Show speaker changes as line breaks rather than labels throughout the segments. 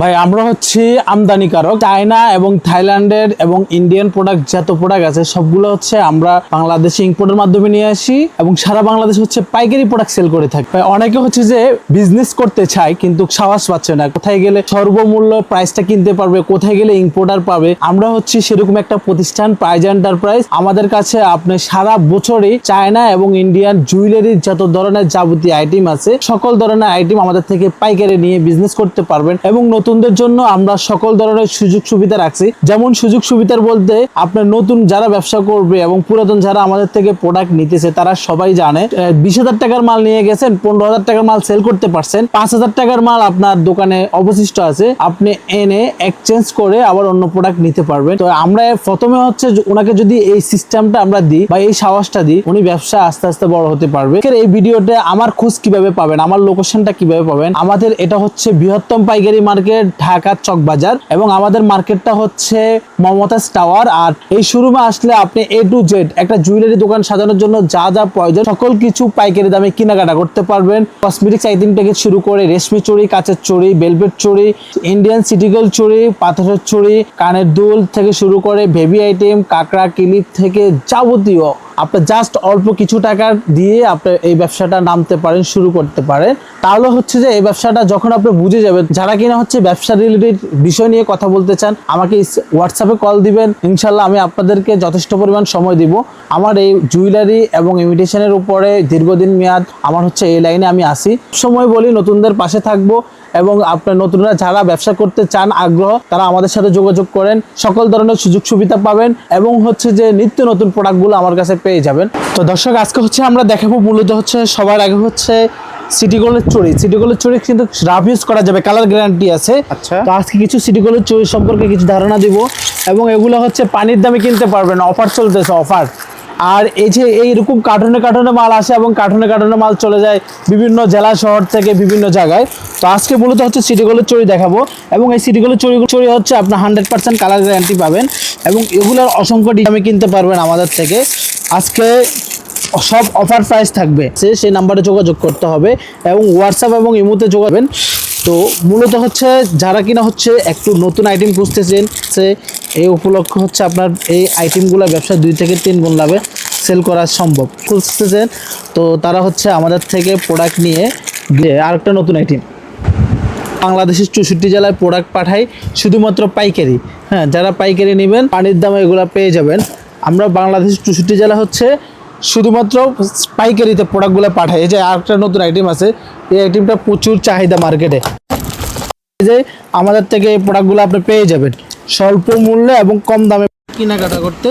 ভাই আমরা হচ্ছে আমদানিকারক। চায়না এবং থাইল্যান্ডের এবং ইন্ডিয়ান প্রোডাক্ট যত প্রোডাক্ট আছে সবগুলো হচ্ছে আমরা বাংলাদেশে ইম্পোর্টের মাধ্যমে নিয়ে আসি এবং সারা বাংলাদেশ হচ্ছে পাইকারি প্রোডাক্ট সেল করে থাকি। ভাই, অনেকে হচ্ছে যে বিজনেস করতে চায় কিন্তু সাহস পাচ্ছে না। কোথায় গেলে সর্বমূল্য প্রাইসটা কিনতে পারবে কোথায় গেলে ইম্পোর্টার পাবে? আমরা হচ্ছে সেরকম একটা প্রতিষ্ঠান প্রাইজ এন্টারপ্রাইজ আমাদের কাছে আপনি সারা বছরই চায়না এবং ইন্ডিয়ান জুয়েলারির যত ধরনের যাবতীয় আইটেম আছে সকল ধরনের আইটেম আমাদের থেকে পাইকারি নিয়ে বিজনেস করতে পারবেন এবং নতুনদের জন্য আমরা সকল ধরনের সুযোগ সুবিধা রাখছি। যেমন সুযোগ সুবিধার বলতে আপনার নতুন যারা ব্যবসা করবে এবং পুরাতন যারা আমাদের থেকে প্রোডাক্ট নিতেছে, তারা সবাই জানে বিশ হাজার টাকার মাল নিয়ে গেছেন, পনেরো হাজার টাকার মাল সেল করতে পারছেন, পাঁচ হাজার টাকার মাল আপনার দোকানে অবশিষ্ট আছে, আপনি এনে এক্সচেঞ্জ করে আবার অন্য প্রোডাক্ট নিতে পারবেন। তো আমরা প্রথমে হচ্ছে ওনাকে যদি এই সিস্টেমটা আমরা দিই বা এই সাহসটা দিই, উনি ব্যবসা আস্তে আস্তে বড় হতে পারবে। এই ভিডিওতে আমার খোঁজ কীভাবে পাবেন, আমার লোকেশনটা কীভাবে পাবেন? আমাদের এটা হচ্ছে বৃহত্তম পাইকারি মার্কেট ঢাকা চক বাজার এবং আমাদের মার্কেটটা হচ্ছে মমতাজ টাওয়ার। আর এই শোরুমে আসলে আপনি এ টু জেড একটা জুয়েলারি দোকান সাজানোর জন্য যা যা প্রয়োজন, সকল কিছু পাইকারি দামে কেনাকাটা করতে পারবেন। কসমেটিক্স আইটেম থেকে শুরু করে রেশমি চুড়ি, কাঁচের চুড়ি বেলভেট চুড়ি ইন্ডিয়ান সিটিগল চুড়ি, পাথরের চুড়ি, কানের দুল থেকে শুরু করে বেবি আইটেম কাঁকড়া, কিলিপ থেকে যাবতীয় আপনি জাস্ট অল্প কিছু টাকা দিয়ে আপনি এই ব্যবসাটা নামতে পারেন, শুরু করতে পারেন। তাহলে হচ্ছে যে এই ব্যবসাটা যখন আপনি বুঝে যাবেন, যারা কিনা হচ্ছে ব্যবসা রিলেটেড বিষয় নিয়ে কথা বলতে চান, আমাকে হোয়াটসঅ্যাপে কল দিবেন। ইনশাল্লাহ আমি আপনাদেরকে যথেষ্ট পরিমাণ সময় দিব। আমার এই জুয়েলারি এবং ইমিটেশনের উপরে দীর্ঘদিন মেয়াদ আমার হচ্ছে এই লাইনে আমি আসি। সময় বলি, নতুনদের পাশে থাকব। এবং আপনার নতুনরা যারা ব্যবসা করতে চান আগ্রহ তারা আমাদের সাথে যোগাযোগ করেন। সকল ধরনের সুযোগ সুবিধা পাবেন এবং হচ্ছে যে নিত্য নতুন প্রোডাক্টগুলো আমার কাছে পেয়ে যাবেন। তো দর্শক আজকে হচ্ছে আমরা দেখাবো মূলত হচ্ছে সবার আগে হচ্ছে সিটি গোল্ডের চুড়ি সিটি গোল্ডের চুড়ি কিন্তু রাফ ইউজ করা যাবে কালার গ্যারান্টি আছে।
আচ্ছা।
তো আজকে কিছু সিটি গোল্ডের চুরি সম্পর্কে কিছু ধারণা দিব এবং এগুলো হচ্ছে পানির দামে কিনতে পারবেন। অফার চলতেছে অফার। আর এই যে এইরকম কার্টুনে কার্টুনে মাল আসে এবং কার্টুনে কার্টুনে মাল চলে যায় বিভিন্ন জেলা শহর থেকে বিভিন্ন জায়গায়। তো আজকে মূলত হচ্ছে সিটিগুলোর চুরি দেখাবো এবং এই সিটিগুলোর চুরি চুরি হচ্ছে আপনার হান্ড্রেড পার্সেন্ট কালার গ্যারান্টি পাবেন এবং এগুলোর অসংখ্য ডিজামে কিনতে পারবেন আমাদের থেকে। আজকে সব অফার প্রাইস থাকবে। সে সেই নাম্বারে যোগাযোগ করতে হবে এবং হোয়াটসঅ্যাপ এবং ইমোতে যোগাবেন তো মূলত হচ্ছে যারা কিনা হচ্ছে একটু নতুন আইটেম খুঁজতেছেন, সে এই উপলক্ষে হচ্ছে আপনার এই আইটেমগুলো ব্যবসা দুই থেকে তিন গুণ লাভে সেল করা সম্ভব। খুঁজতেছেন, তো তারা হচ্ছে আমাদের থেকে প্রোডাক্ট নিয়ে আরেকটা নতুন আইটেম বাংলাদেশের চৌষট্টি জেলায় প্রোডাক্ট পাঠাই শুধুমাত্র পাইকারি। হ্যাঁ যারা পাইকারি নেবেন, পানির দামে এগুলো পেয়ে যাবেন। আমরা বাংলাদেশের চৌষট্টি জেলা হচ্ছে শুধুমাত্র পাইকারিতে প্রোডাক্টগুলো পাঠাই এই যে আরেকটা নতুন আইটেম আছে, এই আইটেমটা প্রচুর চাহিদা মার্কেটে যে আমাদের থেকে এই প্রোডাক্টগুলো আপনি পেয়ে যাবেন। স্বল্প মূল্যে এবং কম দামে কেনাকাটা করতে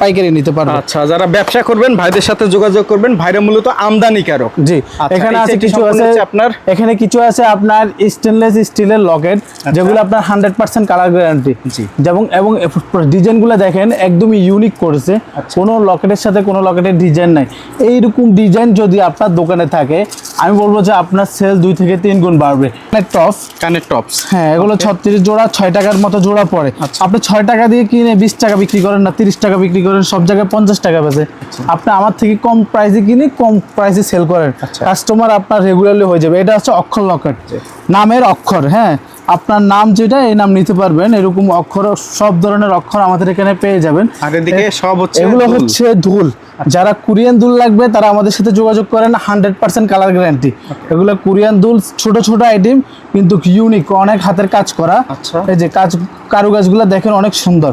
পাইকারি নিতে পারবেন
আচ্ছা যারা ব্যবসা করবেন ভাইদের সাথে যোগাযোগ করবেন ভাইরা মূলত আমদানিকারক।
জি
আচ্ছা,
এখানে আছে কিছু আছে
আপনার
এখানে কিছু আছে আপনার স্টেনলেস স্টিলের লকেট যেগুলো আপনার hundred percent colour guarantee
ji.
যেমন এবং ডিজাইনগুলো দেখেন একদমই ইউনিক করেছে।
আচ্ছা।
কোনো লকেটের সাথে কোনো লকেটের ডিজাইন নাই। এইরকম ডিজাইন যদি আপনার দোকানে থাকে আমি বলব যে আপনার সেল দুই থেকে তিন গুণ বাড়বে। টপ
কানের টপস
হ্যাঁ এগুলো ছত্রিশ জোড়া ছয় টাকার মতো জোড়া পড়ে।
আচ্ছা।
আপনি ছয় টাকা দিয়ে কিনে বিশ টাকা বিক্রি করেন না তিরিশ টাকা বিক্রি করেন সব জায়গায় পঞ্চাশ টাকা বেচে। আপনি আমার থেকে কম প্রাইসে কিনে কম প্রাইসে সেল করেন।
আচ্ছা।
কাস্টমার আপনার রেগুলারলি হয়ে যাবে। এটা হচ্ছে অক্ষর লকেট নামের অক্ষর হ্যাঁ? আপনার নাম যেটা এই নাম নিতে পারবেন। এরকম অক্ষর সব ধরনের অক্ষর আমাদের এখানে পেয়ে যাবেন।
সব হচ্ছে
এগুলো হচ্ছে ধুল। যারা কোরিয়ান দুল লাগবে তারা আমাদের সাথে যোগাযোগ করেন। Hundred percent colour guarantee. এগুলো কোরিয়ান দুল ছোট ছোট আইটেম কিন্তু ইউনিক অনেক হাতের কাজ করা।
আচ্ছা।
এই যে কাজ কারুকাজগুলো দেখেন অনেক সুন্দর।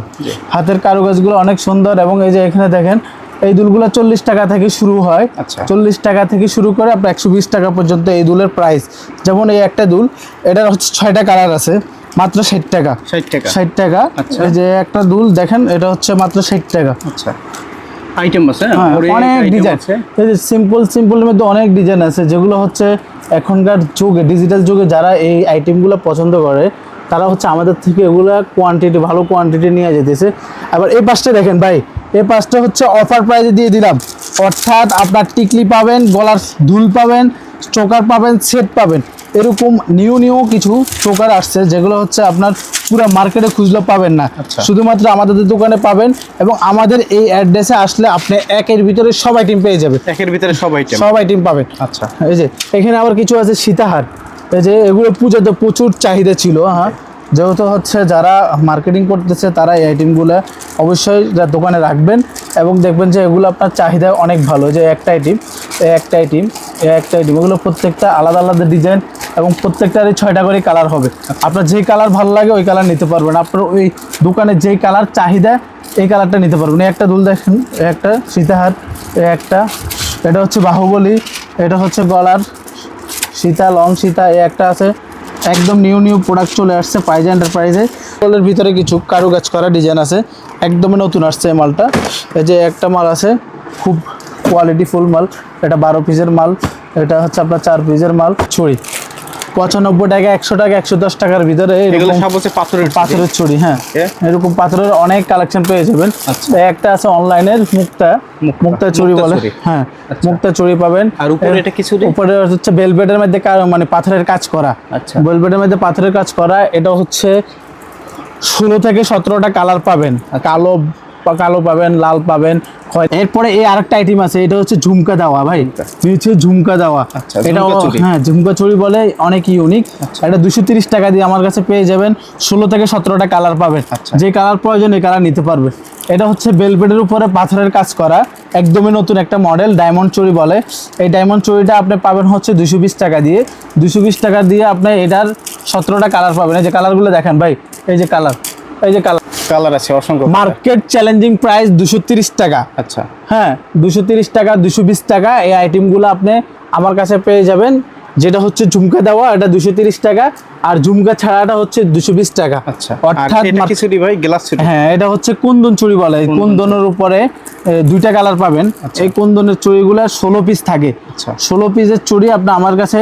হাতের কারুকাজগুলো অনেক সুন্দর এবং এই যে এখানে দেখেন এই দুলগুলো চল্লিশ টাকা থেকে শুরু হয়।
আচ্ছা।
চল্লিশ টাকা থেকে শুরু করে আপনার একশো বিশ টাকা পর্যন্ত এই দুলের প্রাইস যেমন এই একটা দুল এটার হচ্ছে ছয়টা কালার আছে মাত্র ষাট টাকা।
60 টাকা।
ষাট টাকা।
আচ্ছা।
এই যে একটা দুল দেখেন এটা হচ্ছে মাত্র ষাট টাকা।
আচ্ছা। আইটেম আছে
হ্যাঁ,
অনেক
অনেক ডিজাইন
আছে।
এই যে সিম্পল সিম্পলের মধ্যে অনেক ডিজাইন আছে যেগুলো হচ্ছে এখনকার যুগে ডিজিটাল যুগে যারা এই আইটেমগুলো পছন্দ করে তারা হচ্ছে আমাদের থেকে এগুলো কোয়ান্টিটি ভালো কোয়ান্টিটি নিয়ে যেতেছে। আবার এই পাশটা দেখেন ভাই এই পাশটা হচ্ছে অফার প্রাইজে দিয়ে দিলাম। অর্থাৎ আপনার টিকলি পাবেন গলার দুল পাবেন চোকার পাবেন সেট পাবেন। এরকম নিউ নিউ কিছু চোকার আসছে যেগুলো হচ্ছে আপনার পুরো মার্কেটে খুঁজলে পাবেন না।
আচ্ছা।
শুধুমাত্র আমাদের দোকানে পাবেন এবং আমাদের এই অ্যাড্রেসে আসলে আপনি একের ভিতরে সব আইটেম পেয়ে যাবেন।
একের ভিতরে সব আইটেম
সব আইটেম পাবেন।
আচ্ছা।
এই যে এখানে আবার কিছু আছে সীতাহার। এই যে এগুলো পুজোতে প্রচুর চাহিদা ছিল হ্যাঁ। যেহেতু হচ্ছে যারা মার্কেটিং করতেছে, তারা এই আইটেমগুলো অবশ্যই যা দোকানে রাখবেন এবং দেখবেন যে এগুলো আপনার চাহিদা অনেক ভালো। যে একটা আইটেম একটা আইটেম একটা আইটেম এগুলো প্রত্যেকটা আলাদা আলাদা ডিজাইন এবং প্রত্যেকটারই ছয়টা করে কালার হবে। আপনার যেই কালার ভালো লাগে, ওই কালার নিতে পারবেন। আপনার ওই দোকানে যেই কালার চাহিদা, এই কালারটা নিতে পারবেন। একটা দুল দেখেন একটা সীতাহার একটা, এটা হচ্ছে বাহুবলী, এটা হচ্ছে গলার সীতা লং সীতা, এ একটা আছে। একদম নিউ নিউ প্রোডাক্ট চলে আসছে পাইজা এন্টারপ্রাইজে ভিতরে কিছু কারুকাজ করা ডিজাইন আছে। একদমই নতুন আসছে এই মালটা এই যে একটা মাল আছে, খুব কোয়ালিটি ফুল মাল এটা বারো পিসের মাল এটা হচ্ছে আপনার চার পিসের মাল ছড়ি পঁচানব্বই টাকা একশো টাকা একশো দশ টাকার ভিতরে
পাথরের চুড়ি।
পাথরের ছড়ি হ্যাঁ এরকম পাথরের অনেক কালেকশন পেয়ে যাবেন
আচ্ছা।
একটা আছে অনলাইনের মুক্তা
মুক্তা।
চুড়ি বলে হ্যাঁ
আচ্ছা।
মুক্তা চুড়ি পাবেন
আর উপরে এটা কি চুড়ি?
উপরে হচ্ছে বেলবেটের মধ্যে মানে পাথরের কাজ করা
আচ্ছা।
বেলবেটের মধ্যে পাথরের কাজ করা এটা হচ্ছে ষোলো থেকে সতেরোটা কালার পাবেন
আচ্ছা।
কালো কালো পাবেন লাল পাবেন এরপরে এই আরেকটা আইটেম আছে এটা হচ্ছে ঝুমকা দেওয়া ভাই। নিচে ঝুমকা দেওয়া।
আচ্ছা,
এটা হ্যাঁ ঝুমকা চুড়ি বলে অনেক ইউনিক এটা দুশো তিরিশ টাকা দিয়ে আমার কাছে পেয়ে যাবেন। ষোলো থেকে সতেরোটা কালার পাবেন।
আচ্ছা।
যে কালার প্রয়োজন এই কালার নিতে পারবে। এটা হচ্ছে বেলবেটের উপরে পাথরের কাজ করা। একদমই নতুন একটা মডেল ডায়মন্ড চুড়ি বলে। এই ডায়মন্ড চুড়িটা আপনি পাবেন হচ্ছে দুশো বিশ টাকা দিয়ে। দুশো বিশ টাকা দিয়ে আপনি এটার সতেরোটা কালার পাবেন। এই যে কালারগুলো দেখেন ভাই। এই যে কালার এই যে কালার
কালার আছে অসংখ্য
মার্কেট চ্যালেঞ্জিং প্রাইস দুশো তিরিশ টাকা।
আচ্ছা।
হ্যাঁ দুশো তিরিশ টাকা দুশো টাকা এই আইটেমগুলো আপনি আমার কাছে পেয়ে যাবেন। যেটা হচ্ছে ঝুমকা দেওয়া এটা দুশো তিরিশ টাকা আর ঝুমকা ছাড়াটা হচ্ছে দুশো বিশ টাকা।
আচ্ছা।
অর্থাৎ
চুড়ি ভাই? গ্লাস চুড়ি
হ্যাঁ এটা হচ্ছে কুন্দন চুড়ি বলে। এই কুন্দনের উপরে দুইটা কালার পাবেন। এই কুন্দনের চুড়িগুলো ষোলো পিস থাকে।
আচ্ছা।
ষোলো পিসের চুড়ি আপনি আমার কাছে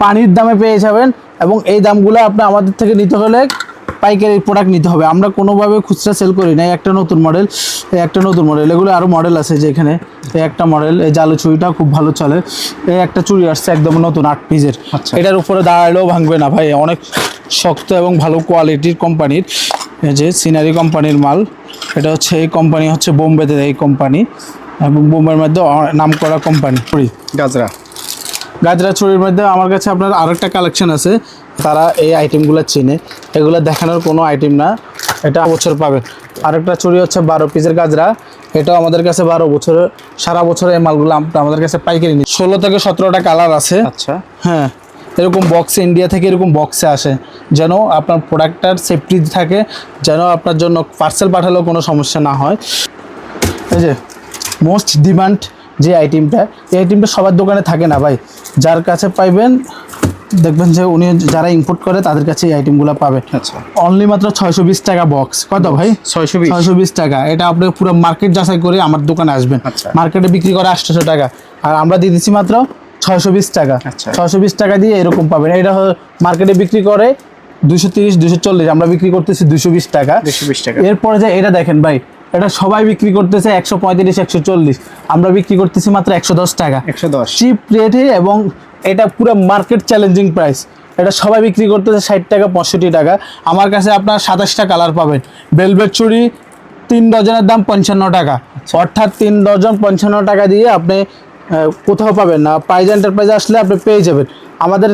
পানির দামে পেয়ে যাবেন এবং এই দামগুলো আপনি আমাদের থেকে নিতে হলে পাইকারি প্রোডাক্ট নিতে হবে। আমরা কোনোভাবে খুচরা সেল করি না একটা নতুন মডেল একটা নতুন মডেল এগুলো আরও মডেল আছে যে এখানে একটা মডেল এই জালু চুড়িটা খুব ভালো চলে। এই একটা চুড়ি আসছে একদম নতুন আট পিসের
আচ্ছা।
এটার উপরে দাঁড়ালেও ভাঙবে না ভাই অনেক শক্ত এবং ভালো কোয়ালিটির কোম্পানির যে সিনারি কোম্পানির মাল এটা হচ্ছে এই কোম্পানি হচ্ছে বোম্বেতে এই কোম্পানি এবং বোম্বের মধ্যে নাম করা কোম্পানি
গাজরা।
গাজরা চুরির মধ্যে আমার কাছে আপনার আরেকটা কালেকশন আছে তারা এই আইটেমগুলো চেনে। এগুলো দেখানোর কোনো আইটেম না। এটা বছর পাবেন আরেকটা চুরি হচ্ছে বারো পিসের গাজরা। এটাও আমাদের কাছে বারো বছরের সারা বছর এই মালগুলো আমাদের কাছে পাইকারি নিই। ষোলো থেকে সতেরোটা কালার আছে।
আচ্ছা।
হ্যাঁ। এরকম বক্সে ইন্ডিয়া থেকে এরকম বক্সে আসে। যেন আপনার প্রোডাক্টটার সেফটি থাকে যেন আপনার জন্য পার্সেল পাঠালেও কোনো সমস্যা না হয়। এই যে মোস্ট ডিমান্ড যে আইটেমটা এই আইটেমটা সবার দোকানে থাকে না ভাই। যার কাছে পাইবেন দেখবেন যে উনি যারা ইম্পোর্ট করে তাদের কাছে এই আইটেমগুলো
আচ্ছা।
অনলি মাত্র ছয়শো বিশ টাকা বক্স কত ভাই?
ছয়শো
ছয়শো বিশ টাকা। এটা আপনি পুরো মার্কেট যাচাই করে আমার দোকানে আসবেন।
আচ্ছা।
মার্কেটে বিক্রি করে আটশোশো টাকা। আর আমরা দিয়ে দিচ্ছি মাত্র ছয়শো বিশ টাকা।
আচ্ছা।
ছয়শো বিশ টাকা দিয়ে এরকম পাবেন। এটা মার্কেটে বিক্রি করে দুশো তিরিশ দুশো চল্লিশ। আমরা বিক্রি করতেছি দুশো বিশ টাকা।
দুশো বিশ টাকা।
এরপরে যে এটা দেখেন ভাই এটা সবাই বিক্রি করতেছে একশো পঁয়ত্রিশ একশো চল্লিশ। আমরা বিক্রি করতেছি মাত্র একশো দশ টাকা।
একশো দশ।
চিপ রেটে এবং এটা পুরো মার্কেট চ্যালেঞ্জিং প্রাইস এটা সবাই বিক্রি করতেছে ষাট টাকা পঁয়ষট্টি টাকা। আমার কাছে আপনার সাতাশটা কালার পাবেন। বেলভেট চুড়ি তিন ডজনের দাম পঞ্চান্ন টাকা। অর্থাৎ তিন ডজন পঞ্চান্ন টাকা দিয়ে আপনি কোথাও পাবেন না। প্রাইজ এন্টারপ্রাইজে আসলে আপনি পেয়ে যাবেন। আমাদের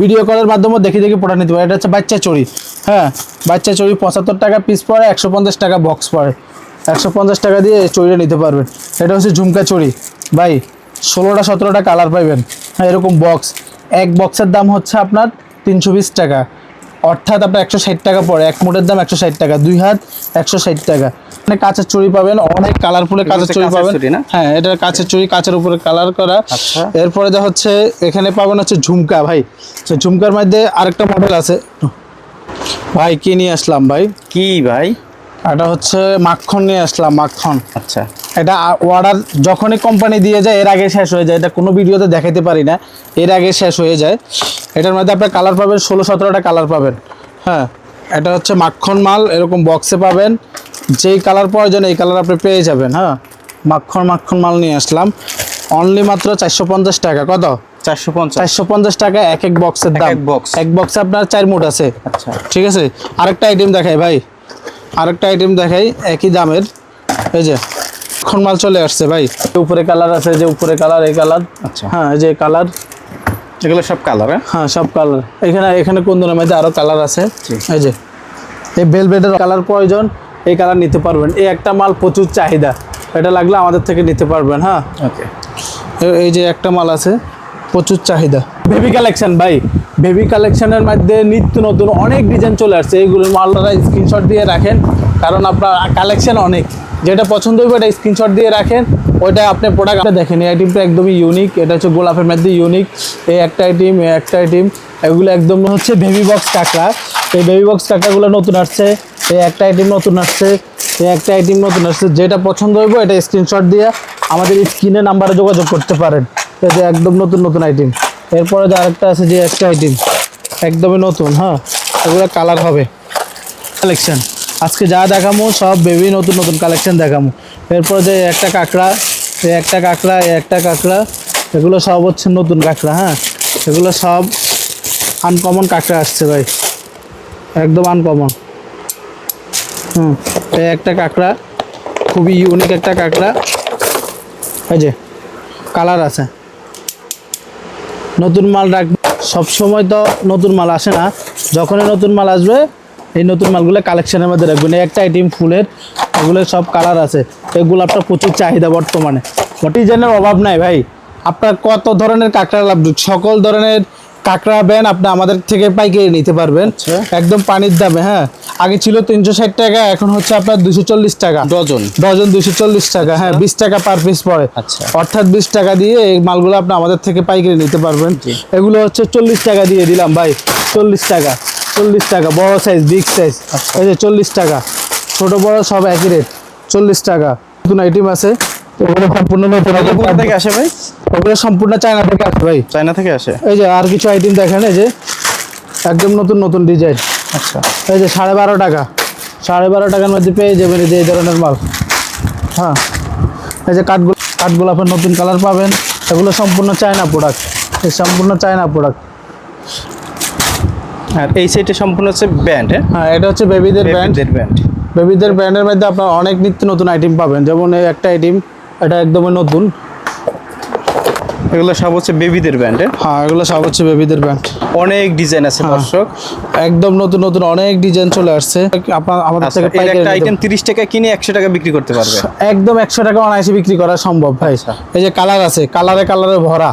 ভিডিও কলের মাধ্যমে দেখে দেখে পড়া নিতে পারে। এটা হচ্ছে বাচ্চা চড়ি। হ্যাঁ বাচ্চা চড়ি পঁচাত্তর টাকা পিস পড়ে, একশো পঞ্চাশ টাকা বক্স পড়ে। একশো পঞ্চাশ টাকা দিয়ে চড়িটা নিতে পারবেন। এটা হচ্ছে ঝুমকা চড়ি। ভাই, ষোলোটা সতেরোটা কালার পাইবেন। হ্যাঁ এরকম বক্স এক বক্সের দাম হচ্ছে আপনার তিনশো বিশ টাকা। অর্থাৎ আপনার একশো ষাট টাকা পড়ে এক মুঠের দাম একশো ষাট টাকা দুই হাত একশো ষাট টাকা। মানে কাঁচের চুড়ি পাবেন অনেক কালারফুলের কাঁচের চুড়ি পাবেন। হ্যাঁ এটা কাঁচের চুড়ি কাঁচের উপরে কালার করা।
আচ্ছা।
এরপরে যা হচ্ছে এখানে পাবেন হচ্ছে ঝুমকা ভাই। ঝুমকার মধ্যে আরেকটা মডেল আছে। ভাই কি নিয়ে আসলাম ভাই?
কি ভাই?
এটা হচ্ছে মাখন নিয়ে আসলাম মাখন।
আচ্ছা।
এটা অর্ডার যখনই কোম্পানি দিয়ে যায় এর আগে শেষ হয়ে যায়। এটা কোনো ভিডিওতে দেখাতে পারি না। এর আগে শেষ হয়ে যায়। এটার মধ্যে আপনার কালার পাবেন ষোলো সতেরোটা কালার পাবেন। হ্যাঁ এটা হচ্ছে মাখন মাল এরকম বক্সে পাবেন। যেই কালার প্রয়োজন এই কালার আপনি পেয়ে যাবেন হ্যাঁ। মাখন মাখন মাল নিয়ে আসলাম। অনলি মাত্র চারশো পঞ্চাশ টাকা। কত?
চারশো পঞ্চাশ।
চারশো পঞ্চাশ টাকা এক এক বক্সের দাম।
এক box।
এক বক্সে আপনার চার মুঠ আছে।
আচ্ছা।
ঠিক আছে? আরেকটা আইটেম দেখাই ভাই। আরেকটা আইটেম দেখাই একই দামের। এই যে এখন মাল চলে আসছে ভাই। উপরে কালার আছে যে উপরে কালার এই কালার
আচ্ছা।
হ্যাঁ যে কালার
এগুলো সব কালার হ্যাঁ?
হ্যাঁ সব কালার এখানে এখানে কোন ধরনের মধ্যে আরও কালার আছে। এই যে এই বেলভেটের কালার প্রয়োজন এই কালার নিতে পারবেন। এই একটা মাল প্রচুর চাহিদা। এটা লাগলে আমাদের থেকে নিতে পারবেন হ্যাঁ?
ওকে
এই যে একটা মাল আছে প্রচুর চাহিদা। বেবি কালেকশন ভাই। বেবি কালেকশনের মধ্যে নিত্য নতুন অনেক ডিজাইন চলে আসছে। এইগুলোর মালটা স্ক্রিনশট দিয়ে রাখেন কারণ আপনার কালেকশন অনেক। যেটা পছন্দ হবে এটা স্ক্রিনশট দিয়ে রাখেন। ওইটা আপনি প্রোডাক্ট দেখেন, এই আইটেমটা একদমই ইউনিক এটা হচ্ছে গোলাপের মধ্যে ইউনিক এই একটা আইটেম একটা আইটেম এগুলো একদম হচ্ছে বেবি বক্স কাঁকড়া। এই বেবি বক্স কাঁকড়াগুলো নতুন আসছে, এই একটা আইটেম নতুন আসছে, এই একটা আইটেম নতুন আসছে। যেটা পছন্দ হইব এটা স্ক্রিনশট দিয়ে আমাদের স্ক্রিনে নাম্বারে যোগাযোগ করতে পারেন। যে একদম নতুন নতুন আইটেম এরপরে যে আরেকটা আছে যে একটা আইটেম একদমই নতুন হ্যাঁ? এগুলো কালার হবে। কালেকশন আজকে যা দেখামো, সব বেবি নতুন নতুন কালেকশন দেখামো। এরপর যে একটা কাঁকড়া, এই একটা কাঁকড়া, এই একটা কাঁকড়া, এগুলো সব হচ্ছে নতুন কাঁকড়া হ্যাঁ? এগুলো সব আনকমন কাঁকড়া আসছে ভাই। একদম আনকমন হুম, এই একটা কাঁকড়া, খুবই ইউনিক একটা কাঁকড়া। এই যে কালার আছে। নতুন মাল রাখবে সবসময় তো নতুন মাল আসে না। যখনই নতুন মাল আসবে এই নতুন মালগুলো কালেকশনের মধ্যে রাখবেন এই একটা আইটেম ফুলের এগুলো সব কালার আছে। এগুলো আপনার প্রচুর চাহিদা বর্তমানে। ডিজাইনের অভাব নাই ভাই। আপনার কত ধরনের কাঁকড়া লাগবে সকল ধরনের কাঁকড়া ব্যান আপনি আমাদের থেকে পাইকারি নিতে পারবেন।
আচ্ছা।
একদম পানির দামে হ্যাঁ। আগে ছিল তিনশো ষাট টাকা এখন হচ্ছে আপনার দুশো চল্লিশ টাকা।
ডজন।
ডজন দুশো চল্লিশ টাকা হ্যাঁ বিশ টাকা পার পিস পড়ে।
আচ্ছা।
অর্থাৎ বিশ টাকা দিয়ে এই মালগুলো আপনি আমাদের থেকে পাইকারি নিতে পারবেন। এগুলো হচ্ছে চল্লিশ টাকা দিয়ে দিলাম ভাই চল্লিশ টাকা। চল্লিশ টাকা বড় সাইজ বিগ সাইজ। এই যে চল্লিশ টাকা ছোট বড় সব একই রেট চল্লিশ টাকা। নতুন আইটেম আছে। ওগুলো সম্পূর্ণ নতুন
কোথা থেকে আসে ভাই?
ওগুলো সম্পূর্ণ চায়না থেকে আসে ভাই।
চায়না থেকে আসে?
এই যে আর কিছু আইটেম দেখেন এই যে একদম নতুন নতুন ডিজাইন
আচ্ছা।
এই যে সাড়ে বারো টাকা। সাড়ে বারো টাকার মধ্যে পেয়ে যাবেন এই যে এই ধরনের মাল। হ্যাঁ। এই যে কাঠগুলো কাঠগোলাপের নতুন কালার পাবেন। এগুলো সম্পূর্ণ চায়না প্রোডাক্ট এই সম্পূর্ণ চায়না প্রোডাক্ট
আর এই সাইডে সম্পূর্ণ হচ্ছে ব্যান্ড হ্যাঁ?
হ্যাঁ এটা হচ্ছে বেবিদের
ব্যান্ডের ব্যান্ড
বেবিদের ব্র্যান্ডের মধ্যে আপনার অনেক নিত্য নতুন আইটেম পাবেন। যেমন এই একটা আইটেম এটা একদমই নতুন।
এগুলো সব হচ্ছে বেবিদের ব্যান্ডে
হ্যাঁ? এগুলো সব হচ্ছে বেবিদের ব্র্যান্ড
অনেক ডিজাইন আছে দর্শক।
একদম নতুন নতুন অনেক ডিজাইন চলে আসছে। আপনার আমাদের
আচ্ছা
থেকে
একটা আইটেম তিরিশ টাকা কিনে একশো টাকা বিক্রি করতে পারবে।
একদম একশো টাকা অনায়াসে বিক্রি করা সম্ভব ভাই।
আচ্ছা।
এই যে কালার আছে কালারে কালারে ভরা।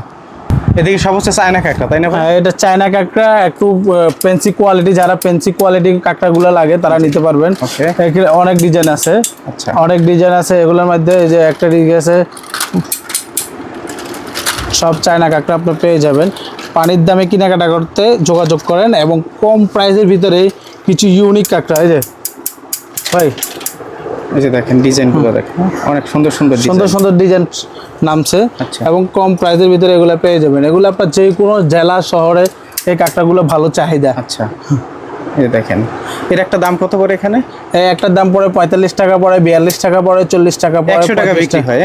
এদিকে সব হচ্ছে চায়না কাঁকড়া তাই না
হ্যাঁ এটা চায়না কাঁকড়া একটু পেন্সি কোয়ালিটি যারা পেন্সি কোয়ালিটি কাঁকড়াগুলো লাগে তারা নিতে পারবেন। অনেক ডিজাইন আছে।
আচ্ছা।
অনেক ডিজাইন আছে এগুলোর মধ্যে এই যে একটা ডিগ আছে সব চায়না কাঁকড়া আপনি পেয়ে যাবেন। পানির দামে কেনাকাটা করতে যোগাযোগ করেন এবং কম প্রাইসের ভিতরে কিছু ইউনিক কাঁকড়া এই যে ভাই
এই যে দেখেন ডিজাইনগুলো দেখেন। অনেক সুন্দর সুন্দর
সুন্দর সুন্দর ডিজাইন নামছে
আচ্ছা।
এবং কম প্রাইসের ভিতরে এগুলো পেয়ে যাবেন। এগুলো আপনার যে কোনো জেলা শহরে এই কাঁকড়াগুলো ভালো চাহিদা।
আচ্ছা। এই দেখেন। এর একটা দাম কত এখানে?
এই একটার দাম পড়ে পঁয়তাল্লিশ টাকা পড়ে বিয়াল্লিশ টাকা পড়ে চল্লিশ টাকা পড়ে
100 টাকা বিক্রি হয়,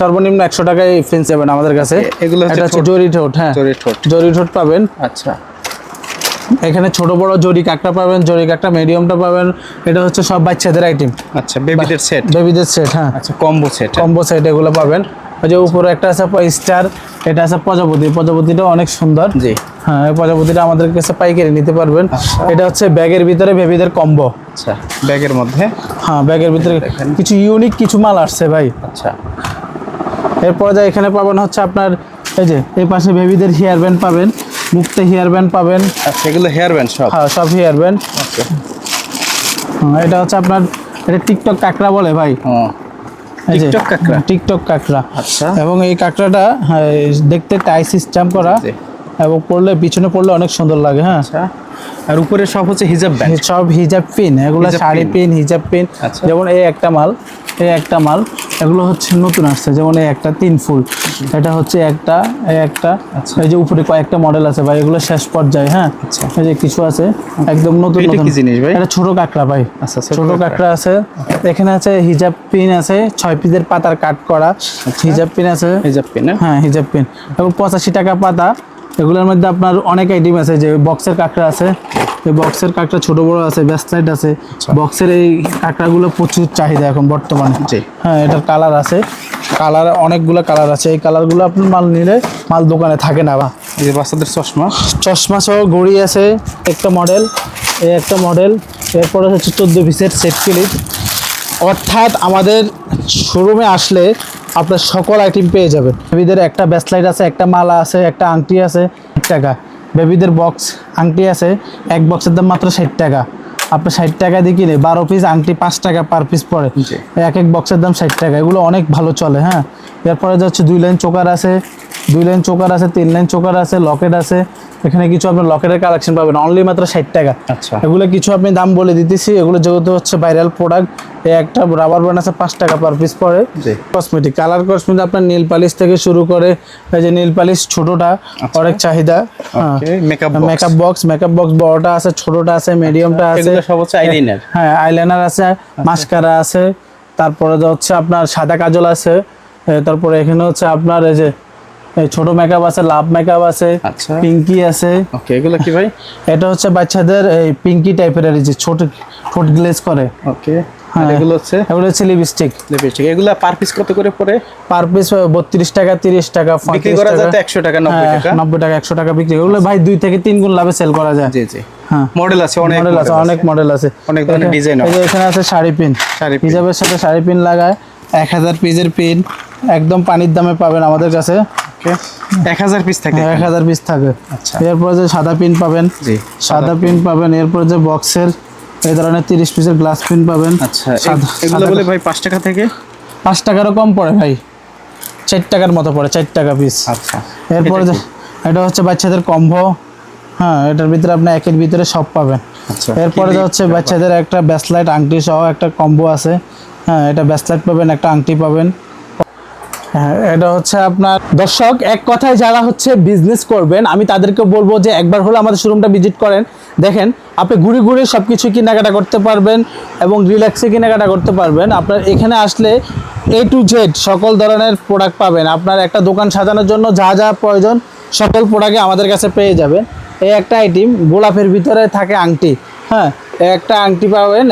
সর্বনিম্ন একশো টাকায় ফেন্স যাবেন আমাদের কাছে।
এগুলো হচ্ছে
হচ্ছে জরি ঠোঁট হ্যাঁ।
জরি ঠোঁট।
জরি ঠোঁট পাবেন।
আচ্ছা।
এখানে ছোট বড় জরি কাঁকড়া পাবেন জরি কাকটা মিডিয়ামটা পাবেন। এটা হচ্ছে সব বাচ্চাদের আইটেম
আচ্ছা বেবিদের সেট
বেবিদের সেট হ্যাঁ।
আচ্ছা কম্বো সেট
কম্বো সেট এগুলো পাবেন। ওই যে উপরে একটা আছে স্টার এটা আছে প্রজাপতি। প্রজাপতিটা অনেক সুন্দর।
জি।
হ্যাঁ এই প্রজাপতিটা আমাদের কাছে পাইকারি নিতে পারবেন।
আচ্ছা।
এটা হচ্ছে ব্যাগের ভিতরে বেবিদের কম্বো
আচ্ছা ব্যাগের মধ্যে?
হ্যাঁ ব্যাগের ভিতরে কিছু ইউনিক কিছু মাল আসছে ভাই।
আচ্ছা।
এরপর যা এখানে পাবেন হচ্ছে আপনার এই যে এই পাশে বেবিদের হেয়ার ব্যান্ড পাবেন। মুক্তে হেয়ার ব্যান্ড পাবেন।
সেগুলো এগুলো হেয়ার ব্যান্ড সব?
হ্যাঁ সব হেয়ার ব্যান্ড
আচ্ছা
এটা হচ্ছে আপনার এটা টিকটক কাঁকড়া বলে ভাই।
টিকটক কাঁকড়া?
টিকটক কাঁকড়া।
আচ্ছা।
এবং এই কাঁকড়াটা হ্যাঁ, দেখতে টাই সিস্টেম করা। এবং পড়লে পিছনে পড়লে অনেক সুন্দর লাগে হ্যাঁ।
আচ্ছা। আর উপরে সব হচ্ছে হিজাব ব্যান্ড?
সব হিজাব পিন এগুলো শাড়ি। পিন। হিজাব পিন।
আচ্ছা।
যেমন এই একটা মাল এই একটা মাল এগুলো হচ্ছে নতুন আসছে যেমন এই একটা তিন ফুল। এটা হচ্ছে একটা এই একটা
আচ্ছা।
এই যে উপরে কয়েকটা মডেল আছে ভাই এগুলো শেষ পর্যায়ে হ্যাঁ। এই যে কিছু আছে একদম নতুন নতুন।
জিনিস ভাই?
এটা ছোট কাঁকড়া ভাই
আচ্ছা, ছোট কাঁকড়া।
কাঁকড়া আছে। এখানে আছে হিজাব পিন আছে ছয় পিসের পাতার কাট করা। হিজাব পিন আছে।
হিজাব পিন
হ্যাঁ হিজাব পিন। এবং পঁচাশি টাকা পাতা এগুলোর মধ্যে আপনার অনেক আইটেম আছে যে বক্সের কাঁকড়া আছে এই বক্সের কাঁকড়া ছোট বড় আছে ব্যাসলাইট আছে বক্সের এই কাঁকড়াগুলো প্রচুর চাহিদা এখন বর্তমানে। হ্যাঁ এটার কালার আছে কালার অনেকগুলো কালার আছে এই কালারগুলো আপনি মাল নিলে মাল দোকানে থাকে না বা।
এই যে বাচ্চাদের চশমা।
চশমা সহ ঘড়ি আছে একটা মডেল এই একটা মডেল এরপরে হচ্ছে চোদ্দ পিসের সেট ক্লিপ অর্থাৎ আমাদের শোরুমে আসলে আপনার সকল আইটেম পেয়ে যাবেন। বেবিদের একটা ব্যাসলাইট আছে একটা মালা আছে একটা আংটি আছে ষাট টাকা। বেবিদের বক্স আংটি আছে এক বক্সের দাম মাত্র ষাট টাকা। আপনি ষাট টাকা দিয়ে কিনে বারো পিস আংটি পাঁচ টাকা পার পিস পড়ে। এক এক বক্সের দাম ষাট টাকা এগুলো অনেক ভালো চলে হ্যাঁ। এরপরে যাচ্ছে দুই লাইন চোকার আছে দুই লাইন চোকার আছে তিন লাইন চোকার আছে লকেট আছে এখানে কিছু আপনার লকেটের কালেকশন পাবেন অনলি মাত্র ষাট টাকা
আচ্ছা।
এগুলো কিছু আপনি দাম বলে দিতেছি এগুলো যেহেতু হচ্ছে ভাইরাল প্রোডাক্ট এই একটা রাবার ব্যান্ড আছে পাঁচ টাকা per piece
ji.
Cosmetic colour cosmetic আপনার নীল পালিশ থেকে শুরু করে এই যে নীল পালিশ ছোটটা অনেক চাহিদা। মেকআপ বক্স মেকআপ বক্স বড়টা আছে ছোটটা আছে মিডিয়ামটা আছে
সব হচ্ছে।
হ্যাঁ আইলাইনার আছে মাস্কারা আছে তারপরে হচ্ছে আপনার সাদা কাজল আছে তারপরে এখানে হচ্ছে আপনার এই যে ছোট মেকআপ আছে লাভ মেকআপ আছে
আচ্ছা।
পিঙ্কি আছে।
ওকে এগুলো কি ভাই?
এটা হচ্ছে বাচ্চাদের এই পিঙ্কি টাইপের এই যে ছোট ঠোঁট গ্লেজ করে।
ওকে
হ্যাঁ।
এগুলো হচ্ছে?
এগুলো হচ্ছে লিপস্টিক
লিপস্টিক এগুলো পার পিস কত করে পড়ে?
পার পিস বত্রিশ টাকা টাকা
বিক্রি করা যায় একশো টাকা নব্বই টাকা?
নব্বই টাকা একশো টাকা বিক্রি এগুলো ভাই দুই থেকে তিন গুণ লাভে সেল করা যায়।
জি জি।
হ্যাঁ।
মডেল আছে অনেক
মডেল আছে অনেক মডেল আছে।
অনেক ধরনের
এখানে- আছে শাড়ি পিন
শাড়ি।
হিজাবের সাথে শাড়ি পিন লাগায় এক হাজার পিসের পিন একদম পানির দামে পাবেন আমাদের কাছে।
ওকে এক হাজার পিস থাকে?
এক হাজার পিস থাকে।
আচ্ছা।
এরপরে যে সাদা পিন পাবেন
জি
সাদা পিন পাবেন এরপর যে বক্সের এই ধরনের তিরিশ পিসের গ্লাস পিন পাবেন।
আচ্ছা এগুলো বলে ভাই পাঁচ টাকা থেকে?
পাঁচ টাকারও কম পড়ে ভাই। চার টাকার মতো পড়ে চার টাকা পিস
আচ্ছা
এরপরে যে এটা হচ্ছে বাচ্চাদের কম্বো হ্যাঁ এটার ভিতরে আপনি একের ভিতরে সব পাবেন।
আচ্ছা
এরপরে যে হচ্ছে বাচ্চাদের একটা ব্যাসলাইট আংটি সহ একটা কম্বো আছে। হ্যাঁ এটা ব্যাসলাইট পাবেন একটা আংটি পাবেন। এটা হচ্ছে আপনার দর্শক, এক কথায় যারা হচ্ছে বিজনেস করবেন, আমি তাদেরকে বলব যে একবার হলে আমাদের শোরুমটা ভিজিট করেন। দেখেন, আপনি ঘুরে ঘুরে সব কিছু কেনাকাটা করতে পারবেন এবং রিল্যাক্সে কেনাকাটা করতে পারবেন। আপনার এখানে আসলে এ টু জেড সকল ধরনের প্রোডাক্ট পাবেন। আপনার একটা দোকান সাজানোর জন্য যা যা প্রয়োজন, সকল প্রোডাক্টে আমাদের কাছে পেয়ে যাবেন। এই একটা আইটেম গোলাপের ভিতরে থাকে আংটি হ্যাঁ একটা আংটি পাবেন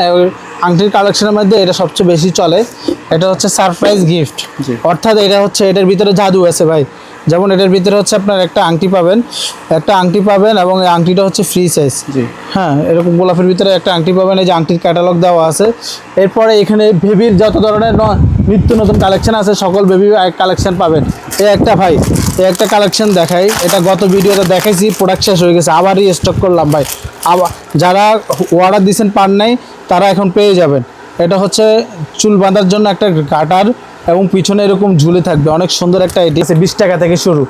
আংটির কালেকশনের মধ্যে এটা সবচেয়ে বেশি চলে। এটা হচ্ছে সারপ্রাইজ গিফট। অর্থাৎ এটা হচ্ছে এটার ভিতরে জাদু আছে ভাই। যেমন এটার ভিতরে হচ্ছে আপনার একটা আংটি পাবেন। একটা আংটি পাবেন এবং এই আংটিটা হচ্ছে ফ্রি সাইজ
জি।
হ্যাঁ এরকম গোলাপের ভিতরে একটা আংটি পাবেন। এই যে আংটির ক্যাটালগ দেওয়া আছে। এরপরে এখানে ভেবির যত ধরনের ন- নিত্য নতুন কালেকশন আছে সকল বেবি কালেকশন পাবেন। এই একটা ভাই এই একটা কালেকশন দেখাই। এটা গত ভিডিওতে দেখাইছি প্রোডাক্ট শেষ হয়ে গেছে আবার স্টক করলাম ভাই। আবার যারা অর্ডার দিয়েছেন পান নাই তারা এখন পেয়ে যাবেন। এটা হচ্ছে চুল বাঁধার জন্য একটা কাটার এবং পিছনে এরকম ঝুলে থাকবে। অনেক সুন্দর একটা এটি আছে বিশ টাকা থেকে শুরু।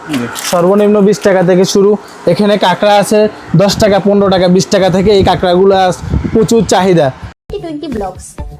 সর্বনিম্ন বিশ টাকা থেকে শুরু। এখানে কাঁকড়া আছে দশ টাকা পনেরো টাকা বিশ টাকা থেকে এই কাঁকড়াগুলো আস- প্রচুর চাহিদা।
Twenty blogs.